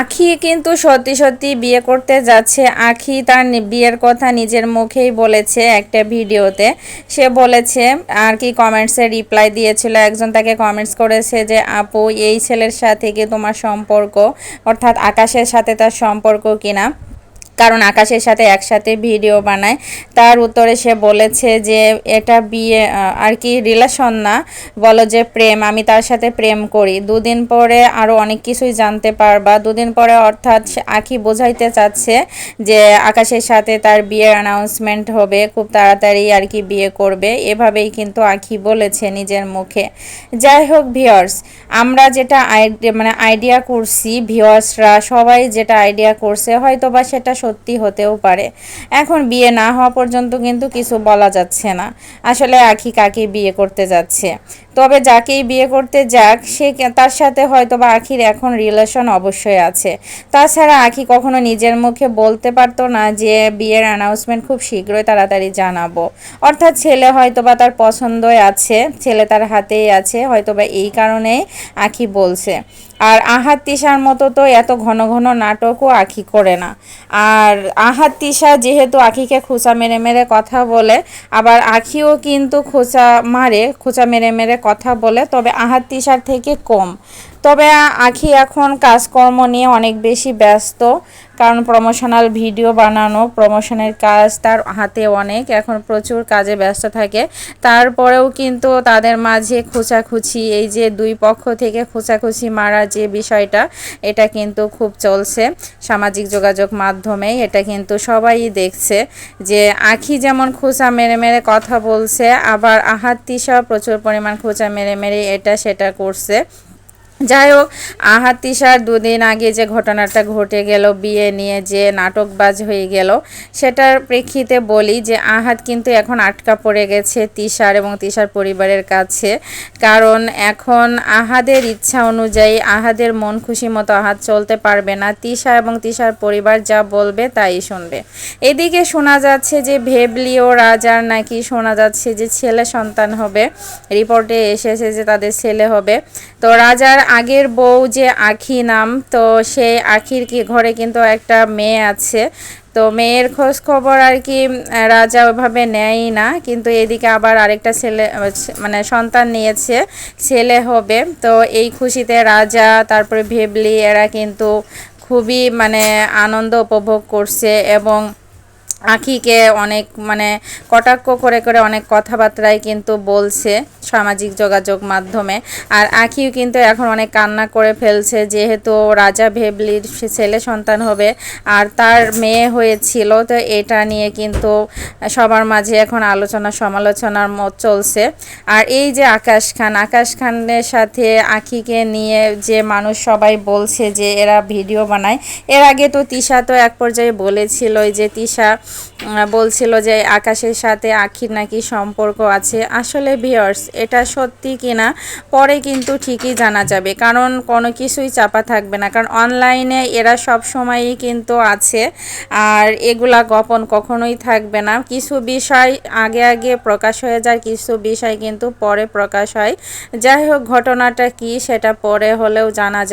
আখি কিন্তু সত্যি সত্যি বিয়ে করতে যাচ্ছে। আখি তার বিয়ের কথা নিজের মুখেই বলেছে একটা ভিডিওতে। সে বলেছে, আর কি কমেন্টসে রিপ্লাই দিয়েছিল? একজন তাকে কমেন্টস করেছে যে, আপু, এই ছেলের সাথে কি তোমার সম্পর্ক? অর্থাৎ আকাশের সাথে তার সম্পর্ক কিনা? কারণ আকাশের সাথে একসাথে ভিডিও বানায়। তার উত্তরে সে বলেছে যে, এটা বিয়ে আর কি রিলেশন না। বলো যে প্রেম, আমি তার সাথে প্রেম করি। দুদিন পরে আরও অনেক কিছুই জানতে পারবা। দুদিন পরে অর্থাৎ আখি বোঝাইতে চাচ্ছে যে, আকাশের সাথে তার বিয়ের অ্যানাউন্সমেন্ট হবে। খুব তাড়াতাড়ি আর কি বিয়ে করবে। এভাবেই কিন্তু আখি বলেছে নিজের মুখে। যাই হোক ভিওর্স আমরা যেটা আইডিয়া মানে আইডিয়া করছি ভিওয়ার্সরা সবাই যেটা আইডিয়া করছে হয়তো বা সেটা সত্যি হতেও পারে। এখন বিয়ে না হওয়া পর্যন্ত কিন্তু কিছু বলা যাচ্ছে না। আসলে আখি কাকে বিয়ে করতে যাচ্ছে? তবে যাকেই বিয়ে করতে যাক, সে তার সাথে হয়তো বা আখির এখন রিলেশন অবশ্যই আছে। তাছাড়া আখি কখনো নিজের মুখে বলতে পারতো না যে, বিয়ের অ্যানাউন্সমেন্ট খুব শীঘ্রই তাড়াতাড়ি জানাব। অর্থাৎ ছেলে হয়তো বা তার পছন্দই আছে, ছেলে তার হাতেই আছে হয়তো বা এই কারণেই আখি বলছে। আর আহাত তিশার মতো তো এত ঘন ঘন নাটকও আখি করে না। আর আহাত তিশা যেহেতু আখিকে খোঁচা মেরে মেরে কথা বলে, আবার আখিও কিন্তু খোঁচা মারে, খোঁচা মেরে মেরে কথা বলে, তবে আহাত তিশার থেকে কম। তবে আখি এখন কাজকর্ম নিয়ে অনেক বেশি ব্যস্ত, কারণ প্রমোশনাল ভিডিও বানানো প্রমোশনের কাজ তার হাতে অনেক, এখন প্রচুর কাজে ব্যস্ত থাকে। তারপরেও কিন্তু তাদের মাঝে খোঁচাখুচি, এই যে দুই পক্ষ থেকে খোঁচাখুচি মারা যে বিষয়টা, এটা কিন্তু খুব চলছে সামাজিক যোগাযোগ মাধ্যমে এটা কিন্তু সবাই দেখছে যে আখি যেমন খোঁচা মেরে মেরে কথা বলছে, আবার আহাত প্রচুর পরিমাণ খোঁচা মেরে মেরে এটা সেটা করছে। যাই হোক আহাত তিশার দুদিন আগে যে ঘটনাটা ঘটে গেল, বিয়ে নিয়ে যে নাটকবাজ হয়ে গেল, সেটার প্রেক্ষিতে বলি যে আহাত কিন্তু এখন আটকা পড়ে গেছে তিশার এবং তিশার পরিবারের কাছে। কারণ এখন আহাদের ইচ্ছা অনুযায়ী আহাদের মন খুশি মতো আহাত চলতে পারবে না। তিশা এবং তিশার পরিবার যা বলবে তাই শুনবে। এদিকে শোনা যাচ্ছে যে ভেবলি ও রাজার নাকি শোনা যাচ্ছে যে ছেলে সন্তান হবে। রিপোর্টে এসেছে যে তাদের ছেলে হবে। তো রাজার আগের বউ যে আখি নাম, তো সেই আখির কি ঘরে কিন্তু একটা মেয়ে আছে। তো মেয়ের খোঁজ খবর আর কি রাজা ওইভাবে নেয়ই না। কিন্তু এদিকে আবার আরেকটা ছেলে মানে সন্তান নিয়েছে, ছেলে হবে। তো এই খুশিতে রাজা, তারপরে ভেবলি, এরা কিন্তু খুবই মানে আনন্দ উপভোগ করছে এবং আখিকে অনেক মানে কটাক্ষ করে করে অনেক কথাবার্তায় কিন্তু বলছে। সামাজিক যোগাযোগ মাধ্যমে। আর আখিও কিন্তু এখন অনেক কান্না করে ফেলছে, যেহেতু রাজা ভেবলির ছেলে সন্তান হবে আর তার মেয়ে হয়েছিল। তো এটা নিয়ে কিন্তু সবার মাঝে এখন আলোচনা, সমালোচনার মত চলছে। আর এই যে আকাশ খান, আকাশ খানের সাথে আখিকে নিয়ে যে মানুষ সবাই বলছে যে এরা ভিডিও বানায়, এর আগে তো তিশা তো এক পর্যায়ে বলেছিল যে তিশা বলছিল যে আকাশের সাথে আখির নাকি সম্পর্ক আছে। আসলে ভিওর্স এটা সত্যি কিনা, পরে কিন্তু ঠিকই জানা যাবে। কারণ কোনো কিছুই চাপা থাকবে না। কারণ অনলাইনে এরা সব সময়ই কিন্তু আছে, আর এগুলা গোপন কখনোই থাকবে না। কিছু বিষয় আগে আগে প্রকাশ হয়ে যায়, কিছু বিষয় কিন্তু পরে প্রকাশ হয়। যাই হোক, ঘটনাটা কি সেটা পরে হলেও জানা যায়